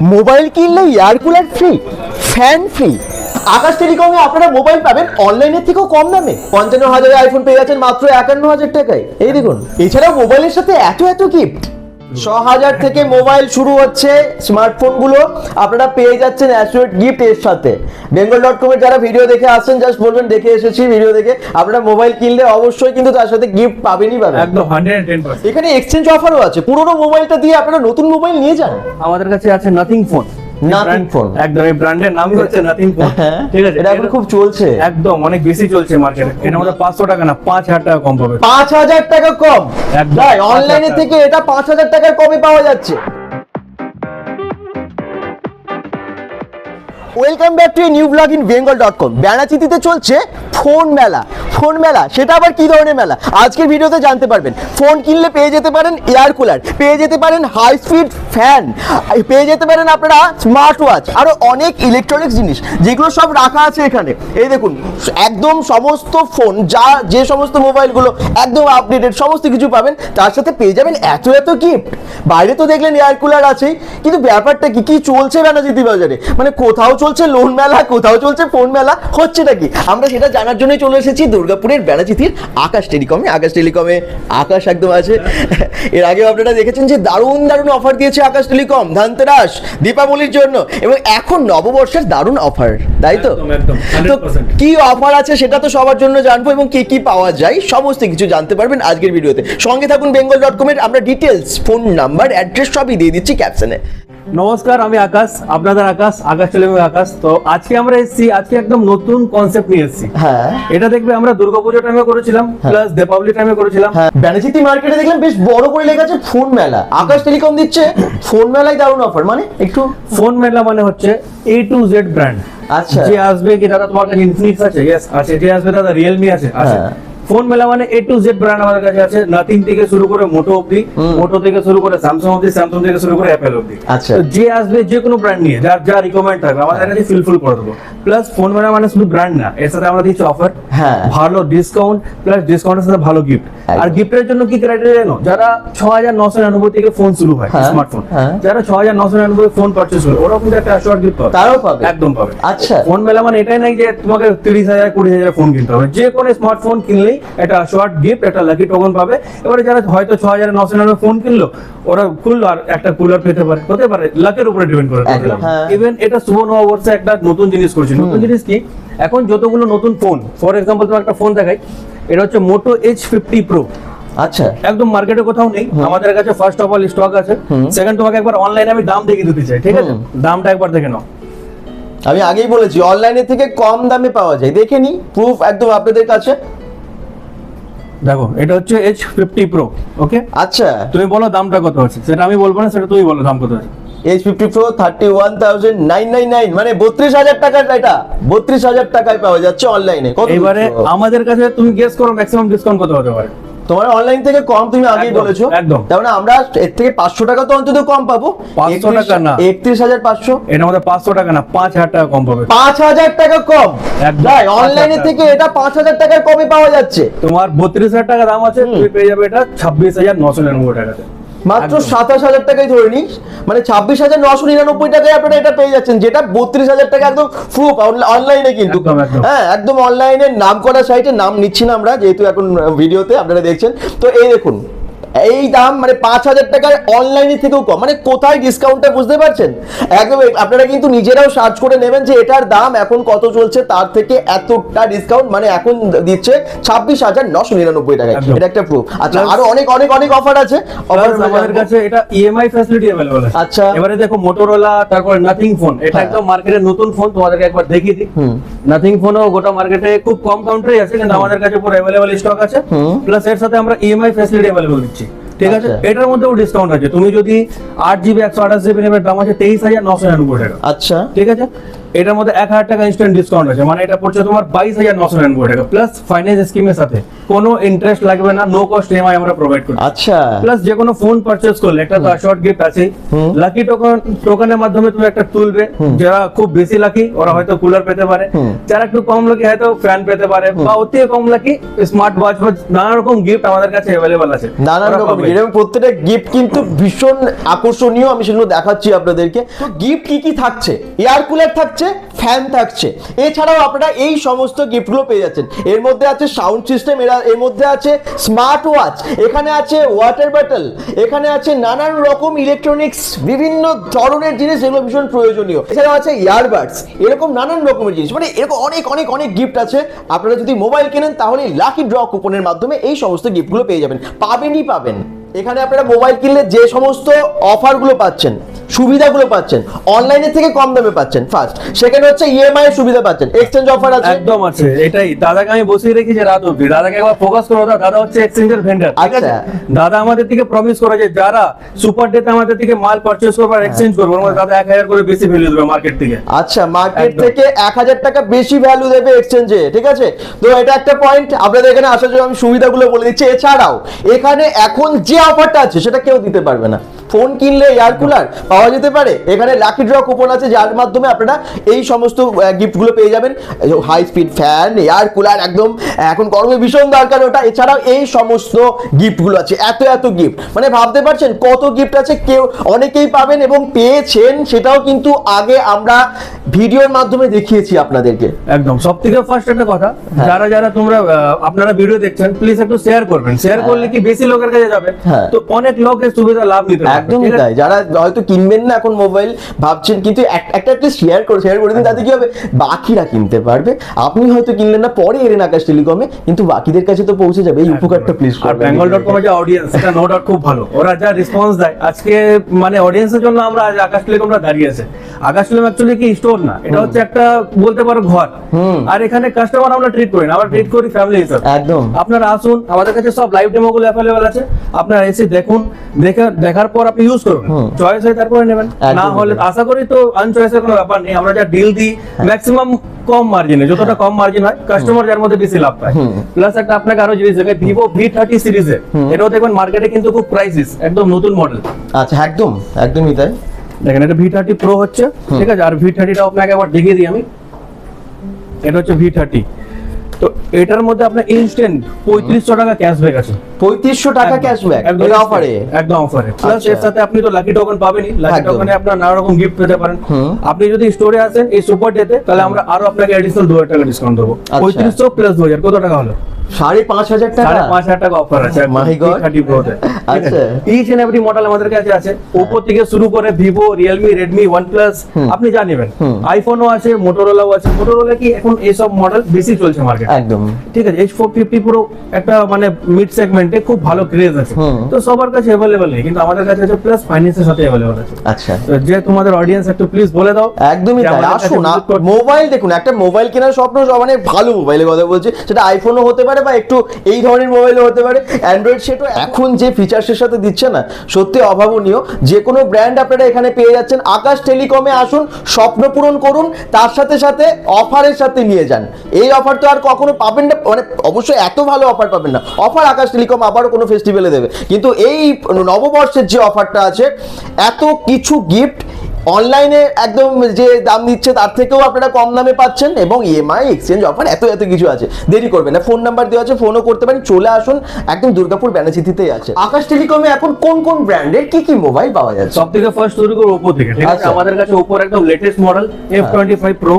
Mobile কিনলে air cooler free, fan free. Akash টেলিকমে আপনারা mobile পাবেন, অনলাইনের থেকেও কম দামে। পঞ্চান্ন হাজারে আইফোন পেয়ে যাচ্ছেন মাত্র একান্ন হাজার টাকায়। এই দেখুন, এছাড়াও মোবাইলের সাথে এত এত গিফট ছ হাজার থেকে মোবাইল শুরু হচ্ছে স্মার্টফোনগুলো। আপনারা পেয়ে যাচ্ছেন অ্যাসুয়েট গিফট এর সাথে। বেঙ্গল ডট কমের যারা ভিডিও দেখে আসছেন জাস্ট বলবেন দেখে এসেছি ভিডিও দেখে। আপনারা মোবাইল কিনলে অবশ্যই কিন্তু তার সাথে গিফট পাবেনই পাবেন। একদম হান্ড্রেড টেন এখানে এক্সচেঞ্জ অফারও আছে। পুরোনো মোবাইলটা দিয়ে আপনারা নতুন মোবাইল নিয়ে যান। আমাদের কাছে আছে নাথিং ফোন Nothing ফোন একদম এই ব্র্যান্ডের নামই হচ্ছে নাথিং ফোন হ্যাঁ ঠিক আছে এটা এখন খুব চলছে। একদম অনেক বেশি চলছে মার্কেটে এটা আমাদের পাঁচশো টাকা না পাঁচ হাজার টাকা কম পাবে পাঁচ হাজার টাকা কম? একদম। অনলাইনে থেকে এটা পাঁচ হাজার টাকার কমে পাওয়া যাচ্ছে। Welcome back to new blog in Bengal dot com ব্যানাচিতিতে চলছে ফোন মেলা। ফোন মেলা, সেটা আবার কি ধরনের মেলা? আজকের ভিডিওতে জানতে পারবেন। ফোন কিনলে পেয়ে যেতে পারেন এয়ার কুলার পেয়ে যেতে পারেন হাই স্পিড ফ্যান পেয়ে যেতে পারেন আপনারা স্মার্ট ওয়াচ আরও অনেক ইলেকট্রনিক্স জিনিস, যেগুলো সব রাখা আছে এখানে। এই দেখুন, একদম সমস্ত ফোন যা, যে সমস্ত মোবাইলগুলো একদম আপডেটেড সমস্ত কিছু পাবেন, তার সাথে পেয়ে যাবেন এত এত গিফট বাইরে তো দেখলেন এয়ার কুলার আছেই, কিন্তু ব্যাপারটা কি কি চলছে ব্যানাচিতি বাজারে? মানে কোথাও চলছে লোন মেলা কোথাও চলছে ফোন মেলা হচ্ছেটা কি আমরা সেটা জানার জন্যই চলে এসেছি দুর্গাপুরের ব্যানাচিতির আকাশ টেলিকমে আকাশ টেলিকমে আকাশ একদম আছে। এর আগে আপনারা দেখেছেন যে দারুণ দারুণ অফার দিয়েছে আকাশ টেলিকম ধানতেরাস দীপাবলির জন্য এবং এখন নববর্ষের দারুণ অফার তাই তো? তো কি অফার আছে সেটা তো সবার জন্য জানব এবং কি কি পাওয়া যায় সমস্ত কিছু জানতে পারবেন আজকের ভিডিওতে। সঙ্গে থাকুন বেঙ্গল ডট কমের আমরা ডিটেলস ফোন নাম্বার অ্যাড্রেস সবই দিয়ে দিচ্ছি ক্যাপশনে নমস্কার আমি আকাশ আপনাদের আকাশ আকাশ টেলিভিশন আকাশ। তো আজকে আমরা এসেছি আজকে একদম নতুন কনসেপ্ট নিয়ে এসেছি। হ্যাঁ। এটা দেখবে আমরা দুর্গাপুজো টাইমে করেছিলাম প্লাস দীপাবলি টাইমে করেছিলাম। হ্যাঁ। মার্কেটে দেখলাম বেশ বড় করে লেখা আছে ফোন মেলা। আকাশ টেলিকম দিচ্ছে ফোন মেলায় দারুণ অফার মানে একটু ফোন মেলা মানে হচ্ছে এ টু জেড ব্র্যান্ড আচ্ছা। যে আসবে কি দাদা তোমার কাছে ইনফিনিক্স আছে? ইয়েস আছে। যে আসবে দাদা রিয়েলমি আছে। আছে। হ্যাঁ। ফোন মেলা মানে এ টু জেড ব্র্যান্ড আমাদের কাছে আছে নাথিং থেকে শুরু করে মোটো অবধি মোটো থেকে শুরু করে স্যামসাং অবধি স্যামসাং থেকে শুরু করে অ্যাপেল অবধি। আচ্ছা। যে আসবে যে কোনো ব্র্যান্ড নিয়ে যার যা রিকমেন্ড থাকবে আমাদের কাছে ফিলফুল করে দেবো। প্লাস ফোন মেলা মানে শুধু ব্র্যান্ড না এর সাথে আমরা দিচ্ছি অফার হ্যাঁ। ভালো ডিসকাউন্ট প্লাস ডিসকাউন্টের সাথে ভালো গিফট আর গিফটের জন্য কি ক্রাইটেরিয়া জানো? যারা ছ হাজার নশো নিরানব্বই থেকে ফোন শুরু হয় হ্যাঁ, স্মার্টফোন হ্যাঁ। যারা ছ হাজার নশো নিরানব্বই ফোন পারচেস করে ওরাও কিন্তু একটা অ্যাশোয়ার গিফট পাবে। তারাও পাবে। একদম পাবে। আচ্ছা। ফোন মেলা মানে এটাই নাই যে তোমাকে তিরিশ হাজার কুড়ি হাজার ফোন কিনতে হবে। যে কোনো স্মার্টফোন কিনলেই একটা শর্ট গিফট একটা লাকি টোকন পাবে। এবারে যারা হয়তো ছ হাজার নশো নিরানব্বই ফোন কিনলো ওরা খুললো আর একটা কুলার পেতে পারে। হতে পারে লাকের উপরে ডিপেন্ড করে। একদম, হ্যাঁ। ইভেন এটা শুভ নববর্ষে একটা নতুন জিনিস করছে। নতুন জিনিস কি? এখন যতগুলো নতুন ফোন ফর এক্সাম্পল তোমার একটা ফোন দেখাই এটা হচ্ছে মোটো এইচ ফিফটি প্রো আচ্ছা। একদম মার্কেটে কোথাও নেই। আমাদের কাছে ফার্স্ট অফ অল স্টক আছে। সেকেন্ড তোমাকে একবার অনলাইনে আমি দাম দেখিয়ে দিতে চাই ঠিক আছে? দামটা একবার দেখে নাও। আমি আগেই বলেছি অনলাইনে থেকে কম দামে পাওয়া যায়। দেখে নি প্রুফ একদম আপনাদের কাছে। দেখো এটা হচ্ছে এইচ ফিফটি প্রো ওকে আচ্ছা। তুমি বলো দামটা কত আছে? সেটা আমি বলব না সেটা তুমি বলো দাম কত আছে। H fifty pro thirty one thousand nine nine nine মানে বত্রিশ হাজার টাকার এটা বত্রিশ হাজার টাকায় পাওয়া যাচ্ছে অনলাইনে এবারে আমাদের কাছে তুমি গেস করো ম্যাক্সিমাম ডিসকাউন্ট কত হতে পারে? তোমার অনলাইন থেকে কম তুমি আগেই বলেছ। একদম। তার মানে আমরা এর থেকে পাঁচশো টাকা তো অন্তত কম পাবো। 500 টাকা না। একত্রিশ হাজার পাঁচশো। এর মধ্যে পাঁচশো টাকা না পাঁচ হাজার টাকা কম পাবে। পাঁচ হাজার টাকা কম। অনলাইনে থেকে এটা পাঁচ হাজার টাকার কমে পাওয়া যাচ্ছে। তোমার বত্রিশ হাজার টাকা দাম আছে তুমি পেয়ে যাবে এটা ছাব্বিশ হাজার নশো নিরানব্বই টাকাতে। মাত্র সাতাশ হাজার টাকাই ধরে নিস। মানে ছাব্বিশ হাজার নশো নিরানব্বই টাকায় আপনারা এটা পেয়ে যাচ্ছেন। যেটা বত্রিশ হাজার টাকা একদম প্রুফ অনলাইনে কিন্তু। হ্যাঁ একদম অনলাইনে নাম করা সাইটে নাম নিচ্ছি না আমরা যেহেতু এখন ভিডিওতে আপনারা দেখছেন। তো এই দেখুন এই দাম মানে পাঁচ হাজার টাকার অনলাইনে থেকেও কম মানে কোথায় ডিসকাউন্টটা বুঝতে পারছেন একদম এই- আপনারা কিন্তু নিজেরাও সার্চ করে নেবেন যে এটার দাম এখন কত চলছে তার থেকে এতটা ডিসকাউন্ট মানে এখন দিচ্ছে ছাব্বিশ হাজার নশো নিরানব্বই টাকায় একদম। এটা একটা প্রুফ আচ্ছা Plus- আরো অনেক অনেক অনেক অফার আছে অফার Plus আমাদের কাছে এটা ইএমআই ফ্যাসিলিটি अवेलेबल আছে আচ্ছা। এবারে দেখো মোটরোলা তারপর নাথিং ফোন এটা হ্যাঁ। একদম মার্কেটের নতুন ফোন তোমাদেরকে একবার দেখিয়ে দিই হুম। নাথিং ফোনও গোটা মার্কেটে খুব কম কাউন্টারই আছে কিন্তু আমাদের কাছে পুরো अवेलेबल স্টক আছে হুম। প্লাস এর সাথে আমরা ইএমআই ফ্যাসিলিটি अवेलेबल দিচ্ছি ঠিক আছে? আচ্ছা। এটার মধ্যেও ডিসকাউন্ট আছে। তুমি যদি আট জিবি একশো আঠাশ জিবি নেবে দাম আছে তেইশ হাজার নশো নিরানব্বই টাকা। আচ্ছা। ঠিক আছে? এটার মধ্যে এক হাজার টাকা ইনস্ট্যান্ট ডিসকাউন্ট আছে। মানে এটা পড়ছে তোমার বাইশ হাজার নশো নিরানব্বই টাকা। প্লাস ফাইন্যান্স স্কিমের সাথে। কোনো ইন্টারেস্ট লাগবে না নো কস্ট ইএমআই আমরা প্রোভাইড করি আচ্ছা। প্লাস যে কোনো ফোন পারচেজ করলে একটা তো শর্ট গিফট আছে। লাকি টোকন টোকনের মাধ্যমে তুমি একটা তুলবে। যারা খুব বেশি লাকি ওরা হয়তো কুলার পেতে পারে। যারা একটু কম লাকি হয়তো ফ্যান পেতে পারে। বা অতি কম লাকি স্মার্ট ওয়াচ বা নানা রকম গিফট আমাদের কাছে অ্যাভেলেবল আছে। নানা রকম এরকম প্রত্যেকটা গিফট কিন্তু ভীষণ আকর্ষণীয়। আমি সেগুলো দেখাচ্ছি আপনাদেরকে। তো গিফট কি কি থাকছে? এয়ার কুলার থাকছে ফ্যান থাকছে। এছাড়াও আপনারা এই সমস্ত গিফটগুলো পেয়ে যাচ্ছেন। এর মধ্যে আছে সাউন্ড সিস্টেম এরা, এর মধ্যে আছে স্মার্ট ওয়াচ এখানে আছে ওয়াটার বটল এখানে আছে নানান রকম ইলেকট্রনিক্স বিভিন্ন ধরনের জিনিস যেগুলো ভীষণ প্রয়োজনীয়। এছাড়াও আছে ইয়ারবাডস এরকম নানান রকমের জিনিস। মানে এরকম অনেক অনেক অনেক গিফট আছে। আপনারা যদি মোবাইল কেনেন, তাহলে লাকি ড্র কুপনের মাধ্যমে এই সমস্ত গিফটগুলো পেয়ে যাবেন। পাবেনই পাবেন। এখানে আপনারা মোবাইল কিনলে যে সমস্ত অফারগুলো পাচ্ছেন সুবিধাগুলো পাচ্ছেন অনলাইনের থেকে কম দামে পাচ্ছেন ফার্স্ট সেকেন্ড হচ্ছে ইএমআই এর সুবিধা পাচ্ছেন এক্সচেঞ্জ অফার আছে? একদম আছে এটাই। দাদাকে আমি বসিয়ে রেখেছি রাত দাদাকে একবার ফোকাস করো দাদা। হচ্ছে এক্সচেঞ্জের ভেন্ডার আচ্ছা। দাদা আমাদের থেকে প্রমিস করে যে যারা সুপার ডেতে আমাদের থেকে মাল পারচেজ করবে আর এক্সচেঞ্জ করবে দাদা এক হাজার করে বেশি ভ্যালু দেবে মার্কেট থেকে। আচ্ছা মার্কেট থেকে এক হাজার টাকা বেশি ভ্যালু দেবে এক্সচেঞ্জে ঠিক আছে? তো এটা একটা পয়েন্ট আপনাদের এখানে আসার জন্য আমি সুবিধাগুলো বলে দিচ্ছি। এছাড়াও এখানে এখন যে অফারটা আছে সেটা কেউ দিতে পারবে না। ফোন কিনলে এয়ার কুলার পাওয়া যেতে পারে। এখানে লাকি ড্র কুপন আছে যার মাধ্যমে আপনারা এই সমস্ত গিফটগুলো পেয়ে যাবেন। High speed fan air cooler একদম এখন গরমে ভীষণ দরকার ওটা। এছাড়াও এই সমস্ত গিফটগুলো আছে এত এত গিফট মানে ভাবতে পারছেন কত গিফট আছে কেউ অনেকেই পাবেন এবং পেয়েছেন সেটাও কিন্তু আগে আমরা ভিডিওর মাধ্যমে দেখিয়েছি আপনাদেরকে। একদম সব থেকে ফার্স্ট একটা কথা যারা যারা তোমরা আপনারা ভিডিও দেখছেন প্লিজ একটু শেয়ার করবেন। শেয়ার করলে কি বেশি লোকের কাছে যাবে? হ্যাঁ। তো অনেক লোকের সুবিধা লাভ নিতে একদমই তাই। যারা হয়তো কিনবেন না এখন মোবাইল ভাবছেন কিন্তু একটা একটা শেয়ার করে শেয়ার করে দিন তাতে কি হবে? বাকিরা কিনতে পারবে। আপনি হয়তো কিনলেন না পরে এলেন আকাশ টেলিকমে কিন্তু বাকিদের কাছে তো পৌঁছে যাবে। এই উপকারটা প্লিজ আর বেঙ্গল ডট কমের যে অডিয়েন্স সেটা নো ডাউট খুব ভালো। ওরা যা রেসপন্স দেয় আজকে মানে অডিয়েন্সের জন্য আমরা আজ আকাশ টেলিকমটা দাঁড়িয়ে আছে। আকাশ টেলিকম অ্যাকচুয়ালি কি স্টোর না এটা হচ্ছে একটা বলতে পারো ঘর। আর এখানে কাস্টমার আমরা ট্রিট করি না আমরা ট্রিট করি ফ্যামিলি হিসাবে। একদম। আপনারা আসুন আমাদের কাছে সব লাইভ ডেমো গুলো অ্যাভেলেবল আছে। আপনারা এসে দেখুন দেখে দেখার পর আপনি ইউজ করুন। চয়েস হয় তারপরে নেবেন। না হলে আশা করি তো আনচয়েসের কোনো ব্যাপার নেই। আমরা যা ডিল দিই ম্যাক্সিমাম কম মার্জিনে যতটা কম মার্জিন হয় কাস্টমার যার মধ্যে বেশি লাভ পায়। প্লাস একটা আপনাকে আরও জিনিস দেখে ভিভো ভি থার্টি সিরিজে এটাও দেখবেন মার্কেটে কিন্তু খুব প্রাইসিস একদম নতুন মডেল আচ্ছা একদম একদমই তাই। দেখেন এটা ভি থার্টি প্রো হচ্ছে ঠিক আছে? আর ভি থার্টিটা আপনাকে একবার দেখিয়ে দিই আমি। এটা হচ্ছে ভি থার্টি তো এটার মধ্যে আপনার ইনস্ট্যান্ট পঁয়ত্রিশশো টাকা ক্যাশব্যাক আছে। পঁয়ত্রিশশো টাকা ক্যাশব্যাক একদম অফারে একদম অফারে প্লাস আচ্ছা। এর সাথে আপনি তো লাকি টোকেন পাবেনই। লাকি। টোকেনে আপনার নানা রকম গিফট পেতে পারেন। আপনি যদি স্টোরে আসেন এই সুপার ডেতে তাহলে আমরা আরও আপনাকে এডিশনাল দু হাজার টাকা ডিসকাউন্ট দেবো। আচ্ছা। পঁয়ত্রিশশো প্লাস দু হাজার। কত টাকা হলো? সাড়ে পাঁচ হাজার টাকা? সাড়ে পাঁচ হাজার টাকা অফার আছে. থার্টি প্রোতে আচ্ছা। ইচ এন্ড এভরি মডেল আমাদের কাছে আছে। ওপো থেকে শুরু করে ভিভো রিয়েলমি রেডমি আপনি যা নেবেন। আইফোনও আছে মোটোরোলাও আছে। মোটোরোলা কি এখন এইসব মডেল বেশি চলছে মার্কেট একদম। ঠিক আছে এইচ ফোর ফিফটি পুরো একটা মানে মিড সেগমেন্টে খুব ভালো ক্রেজ আছে। তো সবার কাছে অ্যাভেলেবল নেই কিন্তু আমাদের কাছে আছে প্লাস ফাইন্যান্সের সাথে অ্যাভেলেবল আছে। আচ্ছা। যে তোমাদের অডিয়েন্স একটু প্লিজ বলে দাও একদমই তাই। আসুন মোবাইল দেখুন একটা মোবাইল কেনার স্বপ্ন সব মানে ভালো মোবাইলের কথা বলছি। সেটা আইফোনও হতে পারে বা একটু এই ধরনের মোবাইলও হতে পারে। অ্যান্ড্রয়েড সেটও এখন যে ফিচার্সের সাথে দিচ্ছে না। সত্যি অভাবনীয়। যে কোনো ব্র্যান্ড আপনারা এখানে পেয়ে যাচ্ছেন। আকাশ টেলিকমে আসুন, স্বপ্ন পূরণ করুন, তার সাথে সাথে অফারের সাথে নিয়ে যান। এই অফার তো আর কখনো পাবেন না মানে অবশ্যই এত ভালো অফার পাবেন না। অফার আকাশ টেলিকম আবারও কোনো ফেস্টিভ্যালে দেবে। কিন্তু এই নববর্ষের যে অফারটা আছে, এত কিছু গিফট অনলাইনে একদম যে দাম দিচ্ছে তার থেকেও আপনারা কম দামে পাচ্ছেন এবং ইএমআই এক্সচেঞ্জ অফার এত এত কিছু আছে। দেরি করবেন না। ফোন নাম্বার দেওয়া আছে ফোনও করতে পারেন। চলে আসুন একদম দুর্গাপুর ব্যানাচিতিতেই আছে। আকাশ টেলিকমে এখন কোন কোন ব্র্যান্ডের কি কি মোবাইল পাওয়া যাচ্ছে? সব থেকে ফার্স্ট শুরু করব ওপো থেকে ঠিক আছে? আচ্ছা। আমাদের কাছে ওপোর একদম latest model F twenty five pro.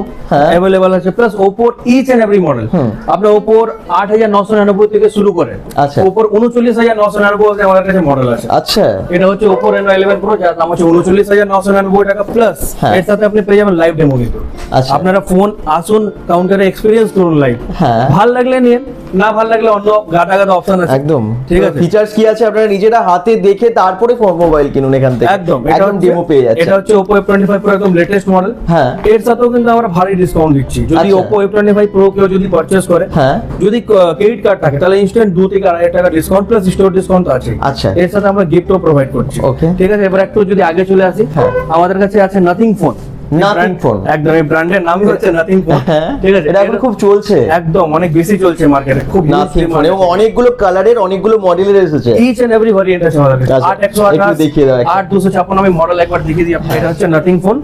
Available আছে প্লাস ওপোর ইচ এন্ড এভরি মডেল। আপনার ওপোর আট হাজার নশো নিরানব্বই থেকে শুরু করে আচ্ছা। ওপোর উনচল্লিশ হাজার নশো নিরানব্বই আমাদের কাছে মডেল আছে। আচ্ছা। এটা হচ্ছে ওপো রেনো ইলেভেন প্রো যার দাম হচ্ছে উনচল্লিশ হাজার নশো নিরানব্বই টাকা প্লাস হ্যাঁ। এর সাথে আপনি পেয়ে যাবেন লাইভ ডেমো কিন্তু আচ্ছা। আপনারা ফোন আসুন কাউন্টারে এক্সপিরিয়েন্স করুন লাইভ হ্যাঁ। ভালো লাগলে নিন না ভালো লাগলে অন্য গাদা অপশন আছে একদম ঠিক আছে ফিচার্স কি আছে আপনারা নিজেরা হাতে দেখে তারপরে মোবাইল কিনুন এখান থেকে একদম একদম ডেমো পেয়ে যাচ্ছে এটা হচ্ছে Oppo F25 Pro একদম লেটেস্ট মডেল হ্যাঁ। এর সাথেও কিন্তু আমরা ভারী ডিসকাউন্ট দিচ্ছি যদি আচ্ছা। Oppo F25 Pro কেউ যদি পারচেজ করে হ্যাঁ। যদি ক্রেডিট কার্ড থাকে তাহলে ইনস্ট্যান্ট দু থেকে আড়াই টাকা ডিসকাউন্ট প্লাস স্টোর ডিসকাউন্ট আছে আচ্ছা। এর সাথে আমরা গিফটও প্রোভাইড করছি Okay. ঠিক আছে এবার একটু যদি আগে চলে আসি হ্যাঁ। আমাদের কাছে আছে নাথিং ফোন Nothing ফোন একদম এই ব্র্যান্ডের নামই হচ্ছে নাথিং ফোন হ্যাঁ। ঠিক আছে এটা এখন খুব চলছে। একদম অনেক বেশি চলছে মার্কেটে খুব নাথিং ফোন এবং অনেকগুলো কালারের অনেকগুলো মডেলের এসেছে। ইচ এন্ড এভরি ভেরিয়েন্ট আছে আমাদের কাছে আচ্ছা, আট একশো একটু আঠাশ দেখিয়ে দাও একটা। আট দুশো ছাপ্পান্ন আমি মডেল একবার দেখিয়ে দিই আপনার এটা হচ্ছে নাথিং ফোন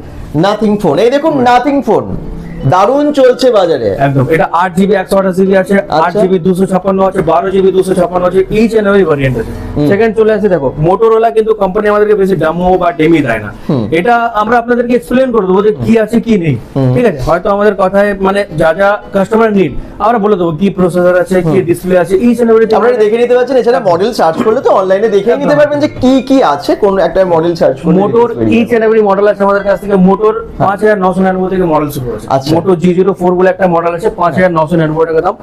নাথিং ফোন এই দেখুন নাথিং ফোন দারুণ চলছে বাজারে। একদম। এটা আট জিবি একশো আঠাশ জিবি আছে আট আচ্ছা। জিবি দুশো ছাপ্পান্ন আছে বারো জিবি দুশো ছাপ্পান্ন আছে ইচ এন্ড এভরি ভেরিয়েন্ট আছে। সেকেন্ড চলে আসে দেখো মোটোরোলা কিন্তু কোম্পানি আমাদেরকে বেশি ডামো বা ডেমি দেয় না। এটা আমরা আপনাদেরকে এক্সপ্লেন করে দেবো যে কি আছে কি নেই। ঠিক আছে? হয়তো আমাদের কথায় মানে যা যা কাস্টমার নিড আমরা বলে দেবো কি প্রসেসর আছে কি ডিসপ্লে আছে ইচ এন্ড এভরি আপনারা দেখে নিতে পারছেন এছাড়া মডেল সার্চ করলে তো অনলাইনে দেখে নিতে পারবেন যে কি কি আছে কোন একটা মডেল সার্চ করলে মোটর ইচ এন্ড এভরি মডেল আছে আমাদের কাছ থেকে মোটর পাঁচ হাজার নশো নিরানব্বই থেকে মডেল শুরু আছে আচ্ছা। মোটর জি জিরো ফোর বলে একটা মডেল আছে পাঁচ হাজার নশো নিরানব্বই টাকা দাম।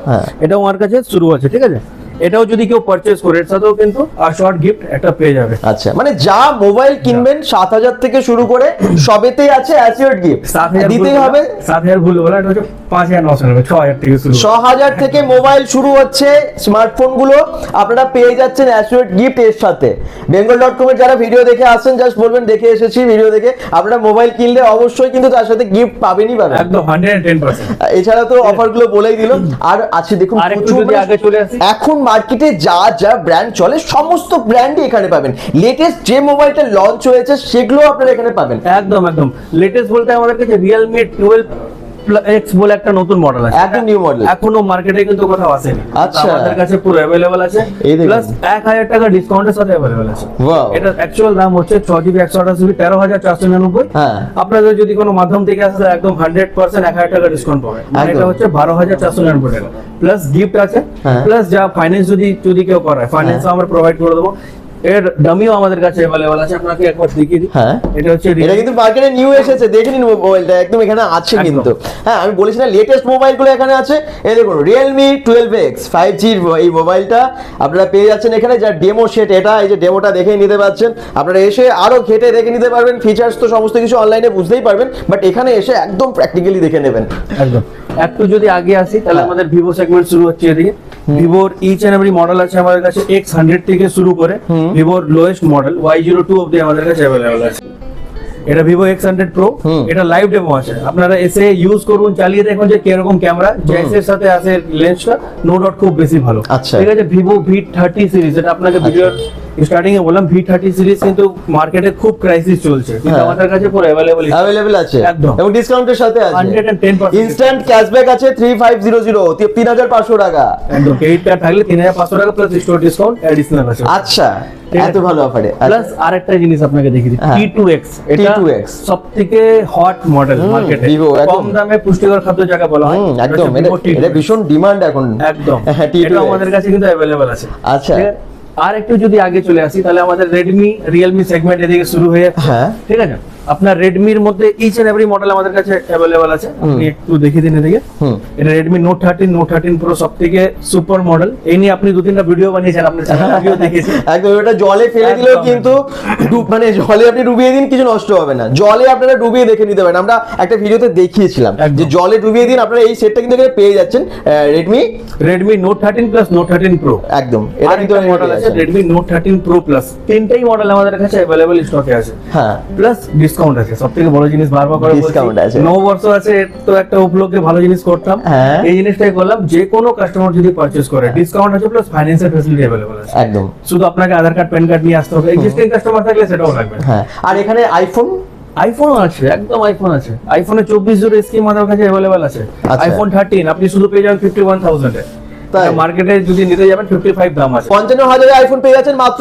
এটা এটাও আমার কাছে শুরু আছে ঠিক আছে? এটাও যদি কেউ পারচেজ করে এর সাথেও কিন্তু শর্ট গিফট একটা পেয়ে যাবে। আচ্ছা মানে যা মোবাইল কিনবেন সাত হাজার থেকে শুরু করে সবেতেই আছে অ্যাসিওর গিফট দিতেই হবে। সাত হাজার ভুল বলে এটা হচ্ছে পাঁচ হাজার নশো নিরানব্বই ছ হাজার থেকে শুরু। ছ হাজার থেকে মোবাইল শুরু হচ্ছে স্মার্টফোনগুলো। আপনারা পেয়ে যাচ্ছেন অ্যাসিওর গিফট এর সাথে। বেঙ্গল ডট কমের যারা ভিডিও দেখে আসছেন জাস্ট বলবেন দেখে এসেছি ভিডিও দেখে। আপনারা মোবাইল কিনলে অবশ্যই কিন্তু তার সাথে গিফট পাবেনই পাবেন। একদম হান্ড্রেড টেন পার্সেন্ট এছাড়া তো অফারগুলো বলেই দিল। আর আছে দেখুন মানে আগে চলে এখন মার্কেটে যা যা ব্র্যান্ড চলে, সমস্ত ব্র্যান্ডই এখানে পাবেন। লেটেস্ট যে মোবাইলটা লঞ্চ হয়েছে সেগুলো আপনারা এখানে পাবেন। একদম একদম। লেটেস্ট বলতে আমাদের কাছে রিয়েলমি টুয়েলভ এক্স বলে একটা নতুন মডেল আছে। একদম নিউ মডেল এখনও মার্কেটে কিন্তু কোথাও আসেনি। আচ্ছা। আমাদের কাছে পুরো অ্যাভেলেবল আছে। প্লাস এক হাজার টাকা ডিসকাউন্টের সাথে অ্যাভেলেবল আছে। Wow. এটা অ্যাকচুয়াল দাম হচ্ছে ছ জিবি একশো আঠাশ জিবি তেরো হাজার চারশো নিরানব্বই। হ্যাঁ। আপনাদের যদি কোনো মাধ্যম থেকে আসে একদম হান্ড্রেড পার্সেন্ট এক হাজার টাকা ডিসকাউন্ট পাবে। মানে একদম। এটা হচ্ছে বারো হাজার চারশো নিরানব্বই টাকা। প্লাস গিফট আছে। হ্যাঁ। প্লাস যা ফাইন্যান্স যদি যদি কেউ করায় ফাইন্যান্স আমরা প্রোভাইড করে দেবো। এর ডামিও আমাদের কাছে অ্যাভেলেবল আছে আপনাকে একবার দেখিয়ে দিই। হ্যাঁ। এটা হচ্ছে এটা কিন্তু মার্কেটে নিউ এসেছে দেখে নিন মোবাইলটা একদম এখানে আছে কিন্তু। হ্যাঁ আমি বলেছি না লেটেস্ট মোবাইলগুলো এখানে আছে। এই দেখুন রিয়েলমি টুয়েলভ এক্স ফাইভ জির এই মোবাইলটা আপনারা পেয়ে যাচ্ছেন এখানে যা ডেমো সেট এটা এই যে ডেমোটা দেখে নিতে পারছেন। আপনারা এসে আরও ঘেটে দেখে নিতে পারবেন ফিচার্স তো সমস্ত কিছু অনলাইনে বুঝতেই পারবেন বাট এখানে এসে একদম প্র্যাকটিক্যালি দেখে নেবেন। একদম। একটু যদি আগে আসি তাহলে হ্যাঁ। আমাদের ভিভো সেগমেন্ট শুরু হচ্ছে এদিকে। ভিভোর ইচ এন্ড এভরি মডেল আছে আমাদের কাছে এক্স হান্ড্রেড থেকে শুরু করে। ভিভোর lowest model Y zero two অব্দি আমাদের কাছে অ্যাভেলেবল আছে। এটা ভিভো এক্স হান্ড্রেড প্রো এটা লাইভ ডেমো আছে। আপনারা এসে ইউজ করুন চালিয়ে দেখুন যে কীরকম ক্যামেরা জেসের সাথে আছে লেন্সটা নো ডট খুব বেশি ভালো। আচ্ছা। ঠিক আছে ভিভো ভি থার্টি সিরিজ এটা আপনাকে ভিডিওর স্টার্টিং এ বললাম ভি থার্টি সিরিজ কিন্তু মার্কেটে খুব ক্রাইসিস চলছে। কিন্তু হ্যাঁ। আমাদের কাছে পুরো অ্যাভেলেবল অ্যাভেলেবল আছে। একদম। এবং ডিসকাউন্টের সাথে আছে। 110% ইনস্ট্যান্ট ক্যাশব্যাক আছে থ্রি ফাইভ জিরো জিরো তিন হাজার পাঁচশো টাকা। একদম। ক্রেডিট কার্ড থাকলে তিন হাজার পাঁচশো টাকা প্লাস স্টোর ডিসকাউন্ট অ্যাডিশনাল আছে। আচ্ছা এত ভালো অফারে প্লাস আরেকটা জিনিস আপনাকে দেখিয়ে দিই। হ্যাঁ। টি টু এক্স এটা T2X সব থেকে হট মডেল মার্কেটে কম দামে পুষ্টিকর খাদ্য যাকে বলা হয় একদম। এটা T2X ভীষণ ডিমান্ড এখন। একদম। হ্যাঁ টি এটা আমাদের কাছে কিন্তু অ্যাভেলেবল আছে। আচ্ছা। ঠিক আছে? আর একটু যদি আগে চলে আসি তাহলে আমাদের রেডমি রিয়েলমি সেগমেন্ট এদিকে শুরু হয়ে যাচ্ছে হ্যাঁ। ঠিক আছে আপনার রেডমির মধ্যে ইচ এন্ড এভরি মডেল আমাদের কাছে অ্যাভেলেবল আছে। আপনি একটু দেখিয়ে দিন এদিকে। এটা Redmi note thirteen note thirteen pro সব থেকে সুপার মডেল এই নিয়ে আপনি দু তিনটা ভিডিও বানিয়েছেন চ্যানেলে ভিডিও দেখেছি একদম এটা জলে ফেলে দিলেও কিন্তু মানে জলে আপনি ডুবিয়ে দিন কিছু নষ্ট হবে না। জলে আপনারা ডুবিয়ে দেখে নিতে পারেন। আমরা একটা ভিডিওতে দেখিয়েছিলাম যে জলে ডুবিয়ে দিন আপনারা এই সেটটা কিন্তু এখানে পেয়ে যাচ্ছেন Redmi Redmi note thirteen plus note thirteen pro একদম এটা কিন্তু মডেল আছে Redmi note thirteen pro plus তিনটাই মডেল আমাদের কাছে অ্যাভেলেবল স্টকে আছে। হ্যাঁ। প্লাস ডিসকাউন্ট আছে। সব থেকে বড় জিনিস বারবার করে Discount আছে। নব বর্ষ আছে তো একটা উপলক্ষে ভালো জিনিস করতাম। হ্যাঁ। এই জিনিসটাই করলাম যে কোনো কাস্টমার যদি পারচেজ করে ডিসকাউন্ট আছে প্লাস ফাইন্যান্সিয়াল ফ্যাসিলিটি অ্যাভেলেবল আছে। একদম। শুধু আপনাকে আধার কার্ড প্যান কার্ড নিয়ে আসতে হবে এক্সিস্টিং কাস্টমার থাকলে সেটাও লাগবে। হ্যাঁ। আর এখানে আইফোন আইফোন আছে একদম আইফোন আছে। আইফোনে চব্বিশ জোর স্কিম আমাদের কাছে অ্যাভেলেবল আছে। আচ্ছা। আইফোন থার্টিন আপনি শুধু পেয়ে যাবেন ফিফটি ওয়ান থাউজেন্ডে তাই? মার্কেটে যদি নিতে যাবেন ফিফটি ফাইভ দাম আছে। আইফোন পেয়ে যাচ্ছেন মাত্র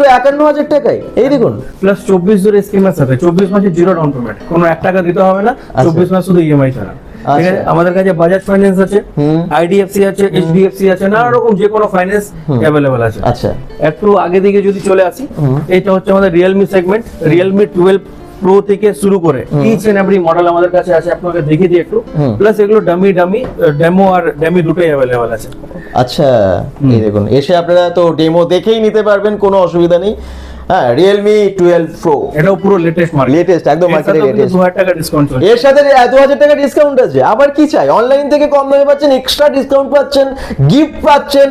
টাকায়। এই দেখুন। প্লাস চব্বিশ জোর স্কিমের সাথে চব্বিশ মাসে জিরো ডাউন পেমেন্ট কোনো এক টাকা দিতে হবে না চব্বিশ মাস শুধু ইএমআই ছাড়া। ঠিক আছে? আচ্ছা। আমাদের কাছে বাজাজ ফাইন্যান্স আছে আইডিএফসি আছে এইচডিএফসি আছে নানা রকম যে কোনো ফাইন্যান্স অ্যাভেলেবল আছে। আচ্ছা। একটু আগে দিকে যদি চলে আসি এটা হচ্ছে আমাদের Realme segment Realme twelve pro থেকে শুরু করে ইচ এন্ড এভরি মডেল আমাদের কাছে আছে আপনাকে দেখিয়ে দিই একটু। প্লাস এগুলো ডামি ডামি ডেমো আর ডেমি দুটোই অ্যাভেলেবল আছে। আচ্ছা এই দেখুন এসে আপনারা তো ডেমো দেখেই নিতে পারবেন কোনো অসুবিধা নেই। হ্যাঁ রিয়েলমি টুয়েলভ প্রো এটাও পুরো লেটেস্ট মার্কেট লেটেস্ট একদম মার্কেটে লেটেস্ট দু হাজার টাকা ডিসকাউন্ট এর সাথে দু হাজার টাকা ডিসকাউন্ট আছে। আবার কি চাই? অনলাইন থেকে কম দামে পাচ্ছেন এক্সট্রা ডিসকাউন্ট পাচ্ছেন গিফট পাচ্ছেন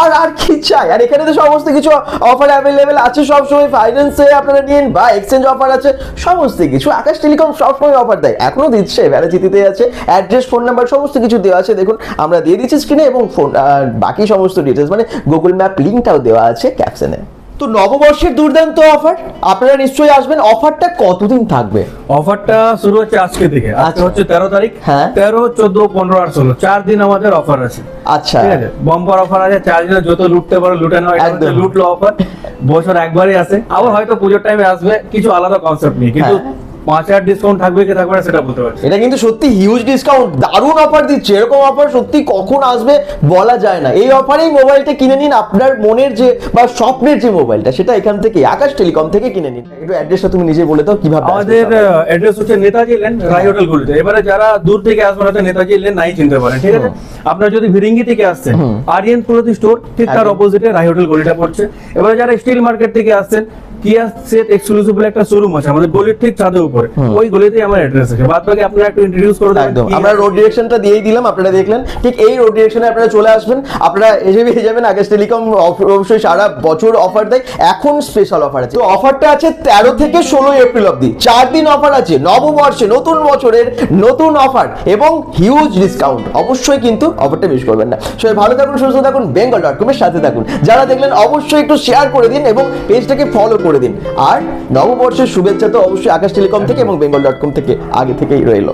আর আর কি চাই? আর এখানে তো সমস্ত কিছু অফার অ্যাভেলেবেল আছে সবসময়। ফাইন্যান্সে আপনারা নিন বা এক্সচেঞ্জ অফার আছে সমস্ত কিছু। আকাশ টেলিকম সবসময় অফার দেয়। এখনও দিচ্ছে ভ্যালিডিটিতে আছে। অ্যাড্রেস ফোন নাম্বার সমস্ত কিছু দেওয়া আছে। দেখুন আমরা দিয়ে দিচ্ছি স্ক্রিনে এবং ফোন বাকি সমস্ত ডিটেলস মানে গুগল ম্যাপ লিঙ্কটাও দেওয়া আছে ক্যাপশনে তো নববর্ষের দুর্দান্ত অফার আপনারা নিশ্চয়ই আসবেন। অফারটা কতদিন থাকবে? অফারটা শুরু হচ্ছে আজকে থেকে। আজকে আচ্ছা। হচ্ছে তেরো তারিখ। হ্যাঁ। তেরো চোদ্দ পনেরো আর ষোলো। চার দিন আমাদের অফার আছে। আচ্ছা। ঠিক আছে? বম্পার অফার আছে চার দিনে যত লুটতে পারো লুটে নাও। একদম। লুটলো অফার বছর একবারই আসে আবার হয়তো পুজোর টাইমে আসবে। কিছু আলাদা কনসেপ্ট নিয়ে। কিন্তু হ্যাঁ। পাঁচ হাজার ডিসকাউন্ট থাকবে কি থাকবে সেটা বলতে পারছি এটা কিন্তু সত্যি হিউজ ডিসকাউন্ট দারুণ অফার দিচ্ছে। এরকম অফার সত্যি কখন আসবে বলা যায় না। এই অফারেই মোবাইলটা কিনে নিন আপনার মনের যে বা স্বপ্নের যে মোবাইলটা সেটা এখান থেকে আকাশ টেলিকম থেকে কিনে নিন। একটু অ্যাড্রেসটা তুমি নিজে বলে দাও কীভাবে আমাদের? অ্যাড্রেস হচ্ছে নেতাজি লেন রাই হোটেল গুলিতে। এবারে যারা দূর থেকে আসবেন হয়তো নেতাজি লেন নাই চিনতে পারেন ঠিক আছে? আপনার যদি ভিরিঙ্গি থেকে আসছেন আরিয়ান প্রতি স্টোর ঠিক তার। অপোজিটে রাই হোটেল গলিটা পড়ছে। এবারে যারা স্টিল মার্কেট থেকে আসছেন কিয়া সেট এক্সক্লুসিভ বলে একটা শোরুম আছে আমাদের গলির ঠিক ছাদের উপরে। ওই গলিতেই আমার অ্যাড্রেস আছে। বাদ বাকি আপনারা একটু ইন্ট্রোডিউস করে একদম। আমরা রোড ডিরেকশনটা দিয়েই দিলাম আপনারা দেখলেন। ঠিক এই রোড ডিরেকশনে আপনারা চলে আসবেন। আপনারা এসে পেয়ে যাবেন। আকাশ টেলিকম অবশ্যই সারা বছর অফার দেয়। এখন স্পেশাল অফার আছে। তো অফারটা আছে তেরো থেকে ষোলো এপ্রিল অবধি। চার দিন অফার আছে। নববর্ষে নতুন বছরের নতুন অফার এবং হিউজ ডিসকাউন্ট অবশ্যই কিন্তু অফারটা মিস করবেন না। সবাই ভালো থাকুন সুস্থ থাকুন বেঙ্গল ডট কমের সাথে থাকুন। যারা দেখলেন অবশ্যই একটু শেয়ার করে দিন এবং পেজটাকে ফলো করে দিন। আর নববর্ষের শুভেচ্ছা তো অবশ্যই আকাশ টেলিকম থেকে এবং বেঙ্গল ডট কম থেকে আগে থেকেই রইল।